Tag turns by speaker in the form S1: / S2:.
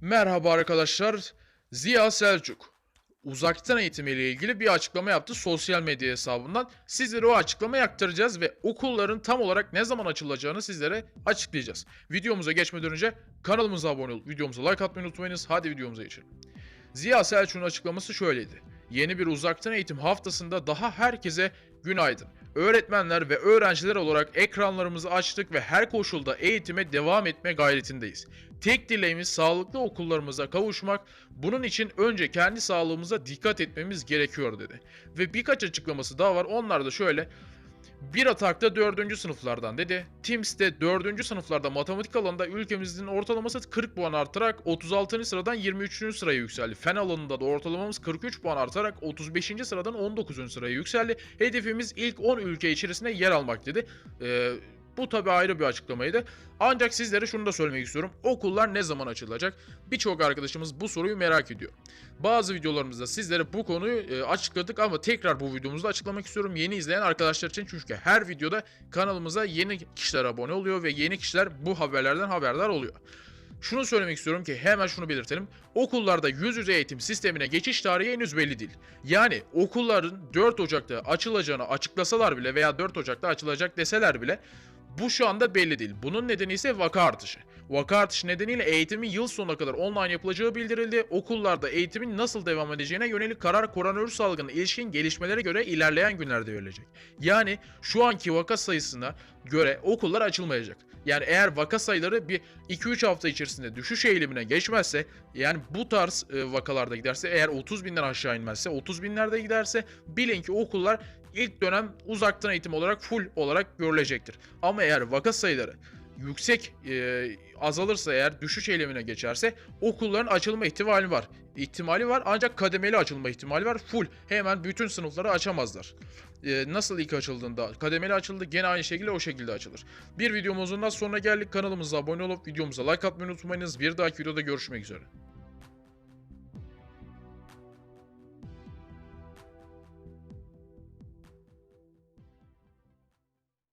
S1: Merhaba arkadaşlar. Ziya Selçuk uzaktan eğitim ile ilgili bir açıklama yaptı sosyal medya hesabından. Sizlere o açıklamayı aktaracağız ve okulların tam olarak ne zaman açılacağını sizlere açıklayacağız. Videomuza geçmeden önce kanalımıza abone olup videomuza like atmayı unutmayınız. Hadi videomuza geçelim. Ziya Selçuk'un açıklaması şöyleydi. Yeni bir uzaktan eğitim haftasında daha herkese günaydın. Öğretmenler ve öğrenciler olarak ekranlarımızı açtık ve her koşulda eğitime devam etme gayretindeyiz. Tek dileğimiz sağlıklı okullarımıza kavuşmak. Bunun için önce kendi sağlığımıza dikkat etmemiz gerekiyor dedi. Ve birkaç açıklaması daha var. Onlar da şöyle. Bir atakta 4. sınıflardan dedi. Teams'te 4. sınıflarda matematik alanında ülkemizin ortalaması 40 puan artarak 36. sıradan 23. sıraya yükseldi. Fen alanında da ortalamamız 43 puan artarak 35. sıradan 19. sıraya yükseldi. Hedefimiz ilk 10 ülke içerisinde yer almak dedi. Ee, bu tabi ayrı bir açıklamaydı. Ancak sizlere şunu da söylemek istiyorum. Okullar ne zaman açılacak? Birçok arkadaşımız bu soruyu merak ediyor. Bazı videolarımızda sizlere bu konuyu e, açıkladık ama tekrar bu videomuzda açıklamak istiyorum. Yeni izleyen arkadaşlar için çünkü her videoda kanalımıza yeni kişiler abone oluyor ve yeni kişiler bu haberlerden haberdar oluyor. Şunu söylemek istiyorum ki hemen şunu belirtelim. Okullarda yüz yüze eğitim sistemine geçiş tarihi henüz belli değil. Yani okulların 4 Ocak'ta açılacağını açıklasalar bile veya 4 Ocak'ta açılacak deseler bile bu şu anda belli değil. Bunun nedeni ise vaka artışı. Vaka artışı nedeniyle eğitimin yıl sonuna kadar online yapılacağı bildirildi. Okullarda eğitimin nasıl devam edeceğine yönelik karar koronavirüs salgını ilişkin gelişmelere göre ilerleyen günlerde verilecek. Yani şu anki vaka sayısına göre okullar açılmayacak. Yani eğer vaka sayıları bir 2-3 hafta içerisinde düşüş eğilimine geçmezse yani bu tarz e, vakalarda giderse eğer 30 binden aşağı inmezse 30 binlerde giderse bilin ki okullar ilk dönem uzaktan eğitim olarak full olarak görülecektir. Ama eğer vaka sayıları yüksek e, azalırsa eğer düşüş eylemine geçerse okulların açılma ihtimali var. İhtimali var ancak kademeli açılma ihtimali var. Full hemen bütün sınıfları açamazlar. E, nasıl ilk açıldığında kademeli açıldı gene aynı şekilde o şekilde açılır. Bir videomuzun da sonuna geldik. Kanalımıza abone olup videomuza like atmayı unutmayınız. Bir dahaki videoda görüşmek üzere.